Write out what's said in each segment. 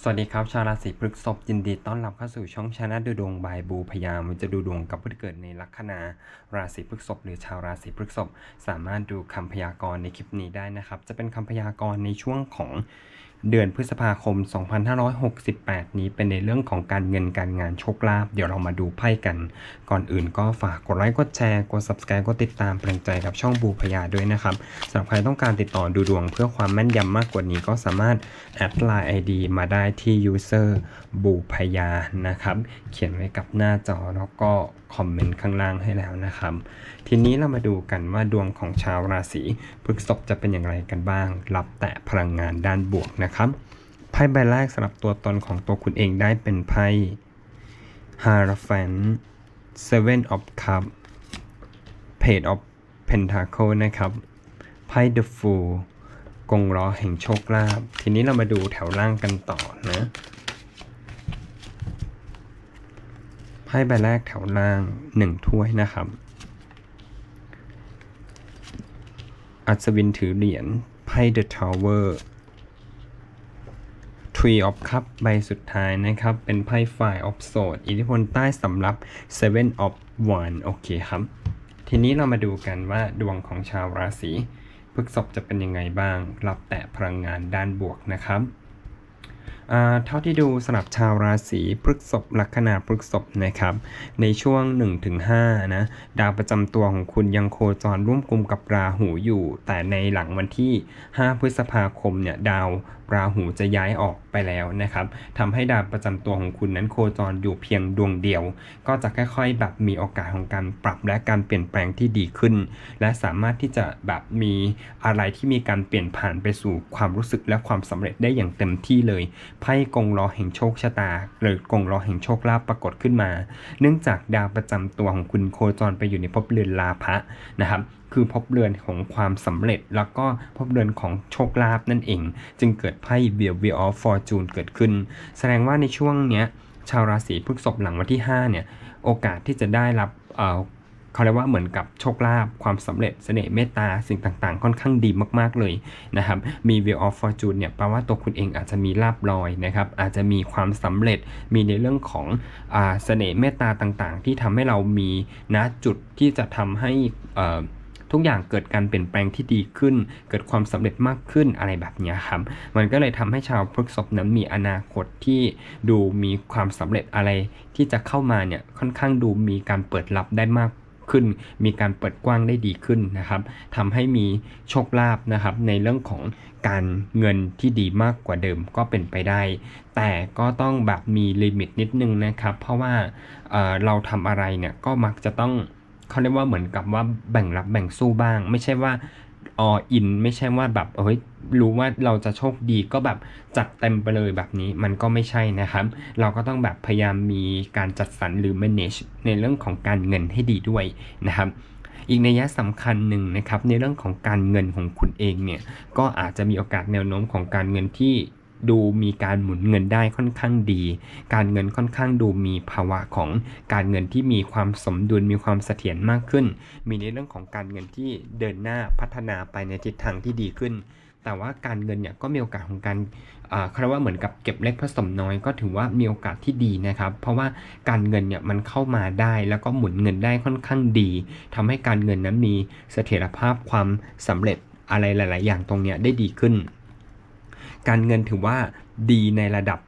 สวัสดีครับ ชาวราศีพฤษภยินดีต้อนรับเข้าสู่ช่องชนะดูดวงบายบูพยามจะดูดวงกับผู้ที่เกิดในลัคนาราศีพฤษภหรือชาวราศีพฤษภสามารถดูคำพยากรณ์ในคลิปนี้ได้นะครับ จะเป็นคำพยากรณ์ในช่วงของ เดือนพฤษภาคม 2568 นี้เป็นในเรื่องของการเงินการงานโชคลาภเดี๋ยวเรามาดูไพ่กัน ก่อนอื่นก็ฝากกดไลค์กดแชร์กด subscribe กดติดตามเป็นกำลังใจกับช่องบูพยาด้วยนะครับสำหรับใครต้องการติดต่อดูดวงเพื่อความแม่นยำมากกว่านี้ก็สามารถแอดไลน์ ID มาได้ที่ user บูพยานะครับ เขียนไว้กับหน้าจอแล้วก็ คอมเมนต์ข้างล่างให้แล้วนะครับ ทีนี้เรามาดูกันว่าดวงของชาวราศีพฤษภจะเป็นอย่างไรกันบ้าง รับแต่พลังงานด้านบวกนะครับไพ่ใบแรกสำหรับตัวตนของตัวคุณเองได้เป็นไพ่ Hierophant Seven of Cup Page of Pentacle นะครับไพ่ The Fool กงล้อแห่งโชคลาภทีนี้เรามาดูแถวล่างกันต่อนะ ไพ่ใบแรกแถวล่างหนึ่งถ้วยนะครับ อัศวินถือเหรียญไพ่ The Tower Tree of Cup ใบสุดท้ายนะครับ เป็นไพ่ Five of Swords อิทธิพลใต้สำหรับ Seven of Wands โอเคครับ ทีนี้เรามาดูกันว่าดวงของชาวราศีพฤกษภจะเป็นยังไงบ้าง รับแต่พลังงานด้านบวกนะครับ เท่าที่ดูสำหรับชาวราศีพฤกษภลัคนาพฤกษภนะครับ ในช่วง 1-5 นะ ดาวประจำตัวของคุณยังโคจรร่วมกลุ่มกับราหูอยู่ แต่ในหลังวันที่ 5 พฤษภาคมเนี่ย ดาวราหูจะย้ายออกไปแล้วนะครับทำให้ดาวประจำตัวของคุณนั้นโคจรอยู่เพียงดวงเดียว ก็จะค่อยๆ แบบมีโอกาสของการปรับและการเปลี่ยนแปลงที่ดีขึ้น และสามารถที่จะแบบมีอะไรที่มีการเปลี่ยนผ่านไปสู่ความรู้สึกและความสำเร็จได้อย่างเต็มที่เลยไพ่กงล้อแห่งโชคชะตา หรือกงล้อแห่งโชคลาภปรากฏขึ้นมา เนื่องจากดาวประจำตัวของคุณโคจรไปอยู่ในภพเรือนลาภะนะครับคือภพเรือนของความสำเร็จแล้วก็ภพเรือนของโชคลาภนั่นเอง จึงเกิดไพ่เบีย Wheel of Fortune เกิดขึ้น แสดงว่าในช่วงเนี้ยชาวราศีพฤษภหลังวันที่ 5 เนี่ย โอกาสที่จะได้รับ เขาเรียกว่าเหมือนกับโชคลาภความสำเร็จเสน่ห์เมตตาสิ่งต่างๆ ค่อนข้างดีมากๆเลยนะครับมี Wheel of Fortune เนี่ยแปลว่าตัวคุณเองอาจจะมีลาบลอยนะครับอาจจะมีความสำเร็จมีในเรื่องของอเสน่ห์เมตตาต่างๆ ที่ทำให้เรามีณจุดที่จะทำให้ทุกอย่างเกิดการเปลี่ยนแปลงที่ดีขึ้น เกิดความสำเร็จมากขึ้นอะไรแบบนี้ครับ มันก็เลยทำให้ชาวพฤกษภนั้นมีอนาคตที่ดูมีความสำเร็จอะไรที่จะเข้ามาเนี่ยค่อนข้างดูมีการเปิดรับได้มาก ขึ้น มีการเปิดกว้างได้ดีขึ้นนะครับทำให้มีโชคลาภนะครับในเรื่องของการเงินที่ดีมากกว่าเดิมก็เป็นไปได้ แต่ก็ต้องแบบมีลิมิตนิดนึงนะครับ เพราะว่าเเราทำอะไรเนี่ยก็มักจะต้องเขาเรียกว่าเหมือนกับว่าแบ่งรับแบ่งสู้บ้าง ไม่ใช่ว่า ออินไม่ใช่ว่าแบบเฮ้ยรู้ว่าเราจะโชคดีก็แบบจัดเต็มไปเลยแบบนี้มันก็ไม่ใช่นะครับ เราก็ต้องแบบพยายามมีการจัดสรรหรือ manage ในเรื่องของการเงินให้ดีด้วยนะครับอีกในัยสำคัญหนึ่งนะครับในเรื่องของการเงินของคุณเองเนี่ยก็อาจจะมีโอกาสแนวโน้มของการเงินที่ ดูมีการหมุนเงินได้ค่อนข้างดี การเงินค่อนข้างดูมีภาวะของการเงินที่มีความสมดุลมีความเสถียรมากขึ้น มีในเรื่องของการเงินที่เดินหน้าพัฒนาไปในทิศทางที่ดีขึ้น แต่ว่าการเงินเนี่ยก็มีโอกาสของการอ่าเขาเรียกว่าเหมือนกับเก็บเล็กผสมน้อยก็ถือว่ามีโอกาสที่ดีนะครับ เพราะว่าการเงินเนี่ยมันเข้ามาได้แล้วก็หมุนเงินได้ค่อนข้างดีทำให้การเงินนั้นมีเสถียรภาพความสำเร็จอะไรหลาย ๆ อย่างตรงเนี้ยได้ดีขึ้น การเงินถือว่าดีในระดับ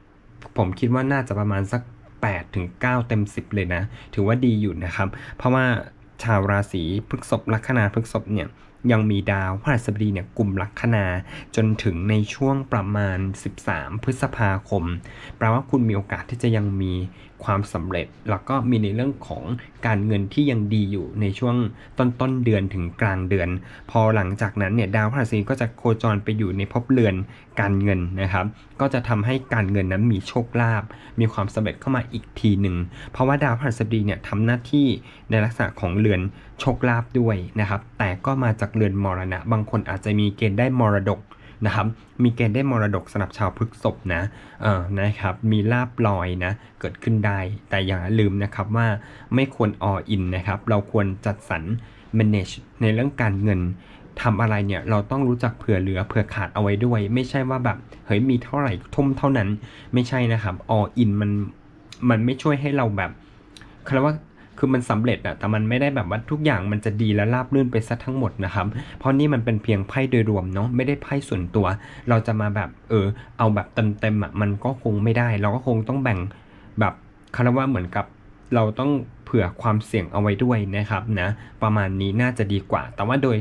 ผมคิดว่าน่าจะประมาณสัก8ถึง9เต็ม 10 เลยนะ ถือว่าดีอยู่นะครับ เพราะว่าชาวราศีพฤษภลัคนาพฤษภเนี่ยยังมีดาวพฤหัสบดีเนี่ยกลุ่มลัคนาจนถึงในช่วงประมาณ 13 พฤษภาคม แปลว่าคุณมีโอกาสที่จะยังมีความสำเร็จ แล้วก็มีในเรื่องของการเงินที่ยังดีอยู่ในช่วงต้นต้นเดือนถึงกลางเดือน พอหลังจากนั้นเนี่ยดาวพฤหัสบดีก็จะโคจรไปอยู่ในภพเรือนการเงินนะครับ ก็จะทำให้การเงินนั้นมีโชคลาภมีความสำเร็จเข้ามาอีกทีหนึ่งเพราะว่าดาวพฤหัสบดีเนี่ยทำหน้าที่ในลักษณะของเรือนโชคลาภด้วยนะครับ แต่ก็มาจากเรือนมรณะ บางคนอาจจะมีเกณฑ์ได้มรดก นะครับมีเกณฑ์ได้มรดกสำหรับชาวพฤษภนะเออนะครับมีลาบลอยนะเกิดขึ้นได้ แต่อย่าลืมนะครับว่าไม่ควร all in นะครับเราควรจัดสรร manage ในเรื่องการเงินทำอะไรเนี่ยเราต้องรู้จักเผื่อเหลือเผื่อขาดเอาไว้ด้วย ไม่ใช่ว่าแบบเฮ้ยมีเท่าไหร่ทุ่มเท่านั้นไม่ใช่นะครับ all in มันมันไม่ช่วยให้เราแบบเขาเรียกว่า คือมันสำเร็จอะแต่มันไม่ได้แบบว่าทุกอย่างมันจะดีและราบรื่นไปซะทั้งหมดนะครับ เพราะนี่มันเป็นเพียงไพ่โดยรวมเนาะไม่ได้ไพ่ส่วนตัว เราจะมาแบบเออเอาแบบเต็มๆอะมันก็คงไม่ได้ เราก็คงต้องแบ่งแบบคารว่าเหมือนกับเราต้องเผื่อความเสี่ยงเอาไว้ด้วยนะครับนะประมาณนี้น่าจะดีกว่า แต่ว่าโดย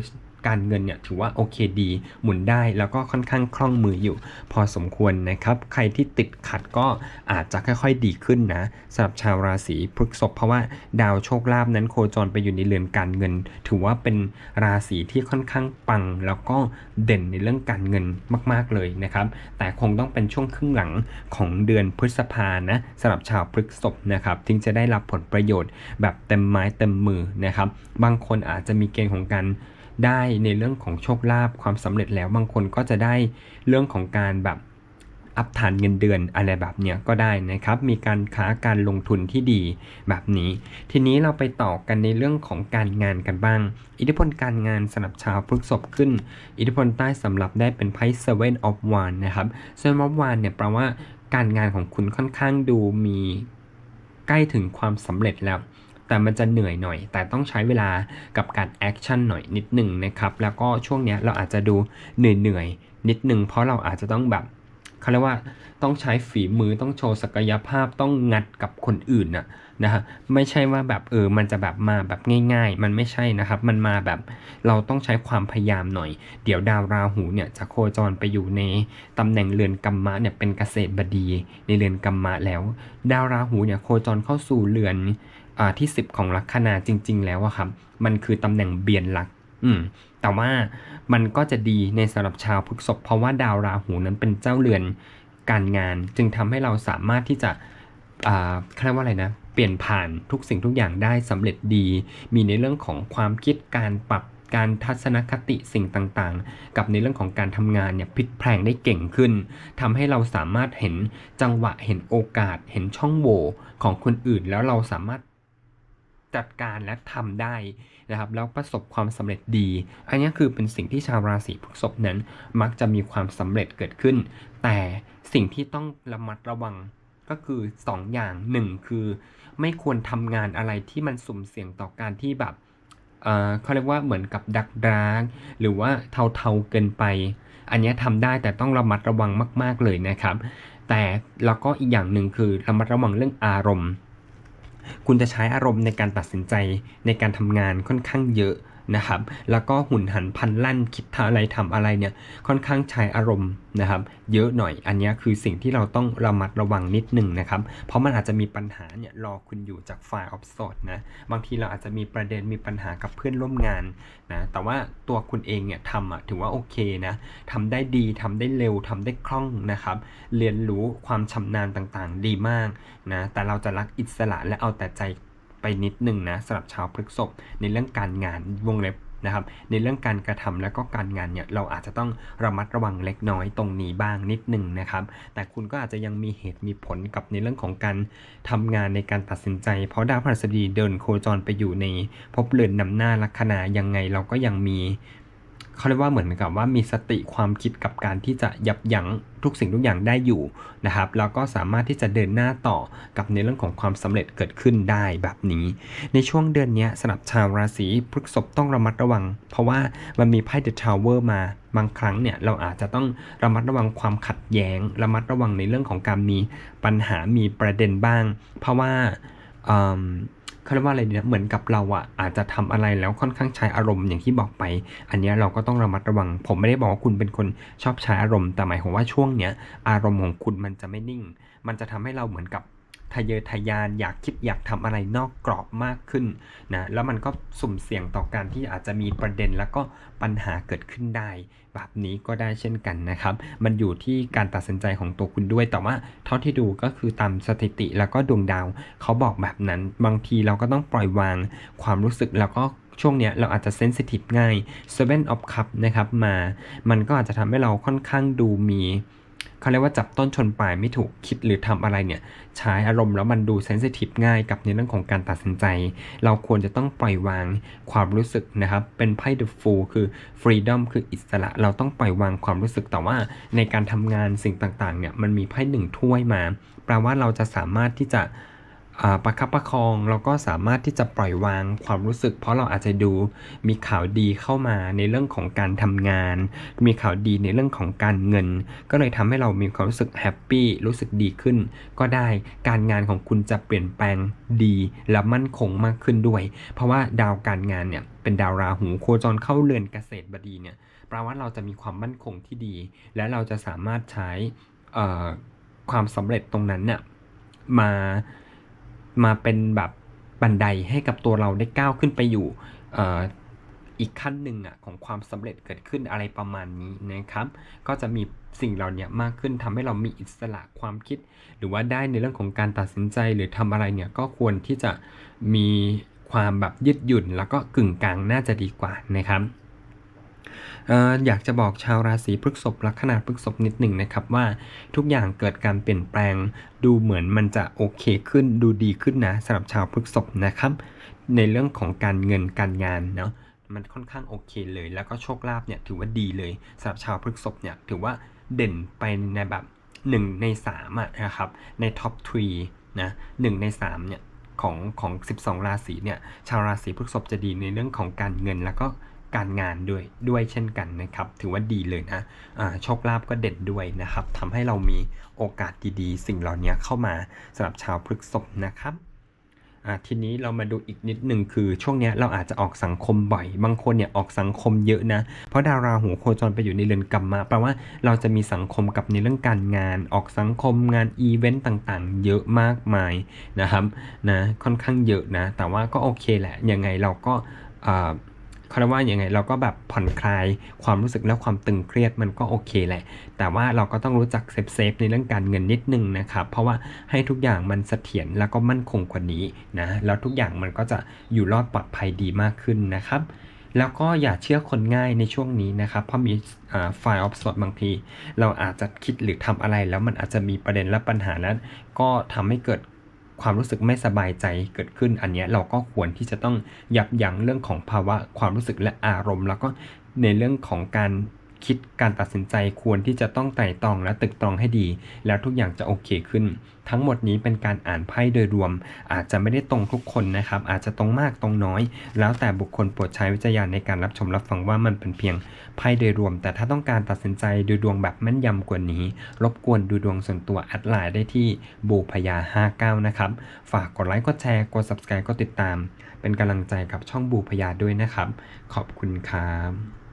การเงินเนี่ยถือว่าโอเคดี หมุนได้แล้วก็ค่อนข้างคล่องมืออยู่ พอสมควรนะครับ ใครที่ติดขัดก็อาจจะค่อยๆดีขึ้นนะสำหรับชาวราศีพฤษภเพราะว่าดาวโชคลาภนั้นโคจรไปอยู่ในเรือนการเงิน ถือว่าเป็นราศีที่ค่อนข้างปัง แล้วก็เด่นในเรื่องการเงินมากๆเลยนะครับแต่คงต้องเป็นช่วงครึ่งหลังของเดือนพฤษภานะสำหรับชาวพฤษภนะครับถึงจะได้รับผลประโยชน์แบบเต็มไม้เต็มมือนะครับบางคนอาจจะมีเกณฑ์ของการ ได้ในเรื่องของโชคลาภความสำเร็จแล้วบางคนก็จะได้เรื่องของการแบบอัพฐานเงินเดือนอะไรแบบเนี้ยก็ได้นะครับ มีการค้าการลงทุนที่ดีแบบนี้ ทีนี้เราไปต่อกันในเรื่องของการงานกันบ้าง อิทธิพลการงานสำหรับชาวพฤษภขึ้น อิทธิพลใต้สำหรับได้เป็นไพ่ Seven of Wands นะครับ Seven of Wands เนี่ยแปลว่าการงานของคุณค่อนข้างดูมีใกล้ถึงความสำเร็จแล้ว แต่มันจะเหนื่อยหน่อย แต่ต้องใช้เวลากับการแอคชั่นหน่อยนิดหนึ่งนะครับ แล้วก็ช่วงเนี้ยเราอาจจะดูเหนื่อยเหนื่อยนิดหนึ่งเพราะเราอาจจะต้องแบบเขาเรียกว่าต้องใช้ฝีมือต้องโชว์ศักยภาพต้องงัดกับคนอื่นน่ะนะฮะไม่ใช่ว่าแบบเออมันจะแบบมาแบบง่าย ๆ มันไม่ใช่นะครับ มันมาแบบเราต้องใช้ความพยายามหน่อย เดี๋ยวดาวราหูเนี่ยจะโคจรไปอยู่ในตำแหน่งเรือนกรรมะเนี่ยเป็นเกษตรบดีในเรือนกรรมะแล้ว ดาวราหูเนี่ยโคจรเข้าสู่เรือน ที่ 10 ของลัคนาจริง ๆ แล้วอะครับ มันคือตำแหน่งเบียนลัก อืม แต่ว่ามันก็จะดีในสำหรับชาวพฤษภเพราะว่าดาวราหูนั้นเป็นเจ้าเรือนการงาน จึงทำให้เราสามารถที่จะอ่าเรียกว่าอะไรนะเปลี่ยนผ่านทุกสิ่งทุกอย่างได้สำเร็จดี มีในเรื่องของความคิดการปรับการทัศนคติสิ่งต่างๆ กับในเรื่องของการทำงานเนี่ยพลิกแพลงได้เก่งขึ้นทำให้เราสามารถเห็นจังหวะเห็นโอกาสเห็นช่องโหว่ของคนอื่นแล้วเราสามารถ จัดการและทำได้นะครับแล้วประสบความสำเร็จดี อันนี้คือเป็นสิ่งที่ชาวราศีพฤษภนั้น มักจะมีความสำเร็จเกิดขึ้น แต่สิ่งที่ต้องระมัดระวังก็คือ 2 อย่าง 1 คือไม่ควรทำงานอะไรที่มันสุ่มเสี่ยงต่อการที่แบบเอ่อเขาเรียกว่าเหมือนกับดักดร้างหรือว่าเทาๆเกินไป อันนี้ทำได้แต่ต้องระมัดระวังมาก ๆเลยนะครับ แต่แล้วก็อีกอย่างหนึ่งคือระมัดระวังเรื่องอารมณ์ คุณจะใช้อารมณ์ในการตัดสินใจในการทำงานค่อนข้างเยอะ นะครับ แล้วก็หุ่นหันพันลั่นคิดทำอะไรทำอะไรเนี่ยค่อนข้างใช้อารมณ์นะครับ เยอะหน่อยอันนี้คือสิ่งที่เราต้องระมัดระวังนิดหนึ่งนะครับ เพราะมันอาจจะมีปัญหาเนี่ยรอคุณอยู่จากฝ่ายออฟโซดนะบางทีเราอาจจะมีประเด็นมีปัญหากับเพื่อนร่วมงานนะแต่ว่าตัวคุณเองเนี่ยทำอะถือว่าโอเคนะทำได้ดีทำได้เร็วทำได้คล่องนะครับ เรียนรู้ความชำนาญต่างๆ ดีมากนะแต่เราจะรักอิสระและเอาแต่ใจ ไปนิดหนึ่งนะสำหรับชาวพฤกษภในเรื่องการงานวงเล็บนะครับในเรื่องการกระทำและก็การงานเนี่ยเราอาจจะต้องระมัดระวังเล็กน้อยตรงนี้บ้างนิดหนึ่งนะครับแต่คุณก็อาจจะยังมีเหตุมีผลกับในเรื่องของการทำงานในการตัดสินใจ เพราะดาวพฤหัสบดีเดินโคจรไปอยู่ในภพเรือนนำหน้าลัคนายังไงเราก็ยังมี เขาเรียกว่าเหมือนกับว่ามีสติความคิดกับการที่จะยับยั้งทุกสิ่งทุกอย่างได้อยู่นะครับแล้วก็สามารถที่จะเดินหน้าต่อกับในเรื่องของความสำเร็จเกิดขึ้นได้แบบนี้ ในช่วงเดือนนี้สำหรับชาวราศีพฤษภต้องระมัดระวัง เพราะว่ามันมีไพ่เดอะทาวเวอร์มาบางครั้งเนี่ยเราอาจจะต้องระมัดระวังความขัดแย้ง ระมัดระวังในเรื่องของการมีปัญหามีประเด็นบ้าง เพราะว่า เขาเรียกว่าอะไรเนี่ยเหมือนกับเราอะอาจจะทำอะไรแล้วค่อนข้างใช้อารมณ์อย่างที่บอกไป อันนี้เราก็ต้องระมัดระวัง ผมไม่ได้บอกว่าคุณเป็นคนชอบใช้อารมณ์แต่หมายความว่าช่วงเนี้ยอารมณ์ของคุณมันจะไม่นิ่ง มันจะทำให้เราเหมือนกับ ทะเยอทะยานอยากคิดอยากทำอะไรนอกกรอบมากขึ้นนะแล้วมันก็สุ่มเสี่ยงต่อการที่อาจจะมีประเด็นแล้วก็ปัญหาเกิดขึ้นได้ แบบนี้ก็ได้เช่นกันนะครับ มันอยู่ที่การตัดสินใจของตัวคุณด้วย แต่ว่าเท่าที่ดูก็คือตามสถิติแล้วก็ดวงดาวเขาบอกแบบนั้น บางทีเราก็ต้องปล่อยวางความรู้สึกแล้วก็ช่วงเนี้ยเราอาจจะเซนซิทีฟง่าย Seven of Cup นะครับมา มันก็อาจจะทำให้เราค่อนข้างดูมี เขาเรียกว่าจับต้นชนปลายไม่ถูกคิดหรือทำอะไรเนี่ย ใช้อารมณ์แล้วมันดูเซนซิทีฟง่ายกับในเรื่องของการตัดสินใจ เราควรจะต้องปล่อยวางความรู้สึกนะครับ เป็นไพ่ The Fool คือ freedom คืออิสระ เราต้องปล่อยวางความรู้สึกแต่ว่าในการทำงานสิ่งต่างๆเนี่ยมันมีไพ่หนึ่งถ้วยมา แปลว่าเราจะสามารถที่จะ ประคับประคองเราก็สามารถที่จะปล่อยวางความรู้สึก เพราะเราอาจจะดูมีข่าวดีเข้ามาในเรื่องของการทำงาน มีข่าวดีในเรื่องของการเงิน ก็เลยทำให้เรามีความรู้สึกแฮปปี้รู้สึกดีขึ้น ก็ได้การงานของคุณจะเปลี่ยนแปลงดีและมั่นคงมากขึ้นด้วย เพราะว่าดาวการงานเนี่ยเป็นดาวราหูโคจรเข้าเรือนเกษตรบดีเนี่ยแปลว่าเราจะมีความมั่นคงที่ดี และเราจะสามารถใช้ความสำเร็จตรงนั้นเนี่ยมา มาเป็นแบบบันไดให้กับตัวเราได้ก้าวขึ้นไปอยู่อ,อีกขั้นหนึ่งอะของความสำเร็จเกิดขึ้นอะไรประมาณนี้นะครับ ก็จะมีสิ่งเหล่านี้มากขึ้นทำให้เรามีอิสระความคิด หรือว่าได้ในเรื่องของการตัดสินใจหรือทำอะไรเนี่ยก็ควรที่จะมีความแบบยืดหยุ่น แล้วก็กึ่งกลางน่าจะดีกว่านะครับ อยากจะบอกชาวราศีพฤษภลัคนาพฤษภนิดหนึ่งนะครับว่าทุกอย่างเกิดการเปลี่ยนแปลง ดูเหมือนมันจะโอเคขึ้นดูดีขึ้นนะสำหรับชาวพฤษภนะครับ ในเรื่องของการเงินการงานเนาะมันค่อนข้างโอเคเลย แล้วก็โชคลาภเนี่ยถือว่าดีเลยสำหรับชาวพฤษภเนี่ยถือว่าเด่นไปในแบบ1ใน3อะนะครับในท็อปทรีนะหใน3เนี่ยของของ 12 ราศีเนี่ยชาวราศีพฤษภจะดีในเรื่องของการเงินแล้วก็ การงานด้วยด้วยเช่นกันนะครับ ถือว่าดีเลยนะโชคลาภก็เด่นด้วยนะครับทำให้เรามีโอกาสดีๆ สิ่งเหล่านี้เข้ามาสำหรับชาวพฤษภนะครับทีนี้เรามาดูอีกนิดหนึ่งคือช่วงนี้เราอาจจะออกสังคมบ่อย บางคนเนี่ยออกสังคมเยอะนะ เพราะดาวราหูโคจรไปอยู่ในเรือนกรรมมาแปลว่าเราจะมีสังคมกับในเรื่องการงาน ออกสังคมงานอีเวนต์ต่างๆ เยอะมากมายนะครับนะค่อนข้างเยอะนะ แต่ว่าก็โอเคแหละยังไงเราก็ เขาเรียกว่าอย่างไงเราก็แบบผ่อนคลายความรู้สึกและความตึงเครียดมันก็โอเคแหละ แต่ว่าเราก็ต้องรู้จักเซฟเซฟในเรื่องการเงินนิดนึงนะครับเพราะว่าให้ทุกอย่างมันเสถียรแล้วก็มั่นคงกว่านี้นะแล้วทุกอย่างมันก็จะอยู่รอดปลอดภัยดีมากขึ้นนะครับแล้วก็อย่าเชื่อคนง่ายในช่วงนี้นะครับ เพราะมีไฟล์ออฟสดบางที เราอาจจะคิดหรือทำอะไรแล้วมันอาจจะมีประเด็นและปัญหานั้น ก็ทำให้เกิด ความรู้สึกไม่สบายใจเกิดขึ้น อันนี้เราก็ควรที่จะต้องยับยั้งเรื่องของภาวะความรู้สึกและอารมณ์ แล้วก็ในเรื่องของการ คิดการตัดสินใจควรที่จะต้องไต่ตองและตึกตรองให้ดี แล้วทุกอย่างจะโอเคขึ้น ทั้งหมดนี้เป็นการอ่านไพ่โดยรวม อาจจะไม่ได้ตรงทุกคนนะครับ อาจจะตรงมากตรงน้อย แล้วแต่บุคคลโปรดใช้วิจารณญาณในการรับชมรับฟังว่ามันเป็นเพียงไพ่โดยรวม แต่ถ้าต้องการตัดสินใจดูดวงแบบแม่นยำกว่านี้ รบกวนดูดวงส่วนตัวแอดไลน์ได้ที่บูพยา59นะครับฝากกดไลค์กดแชร์กด subscribe กดติดตาม เป็นกำลังใจกับช่องบูพยาด้วยนะครับ ขอบคุณครับ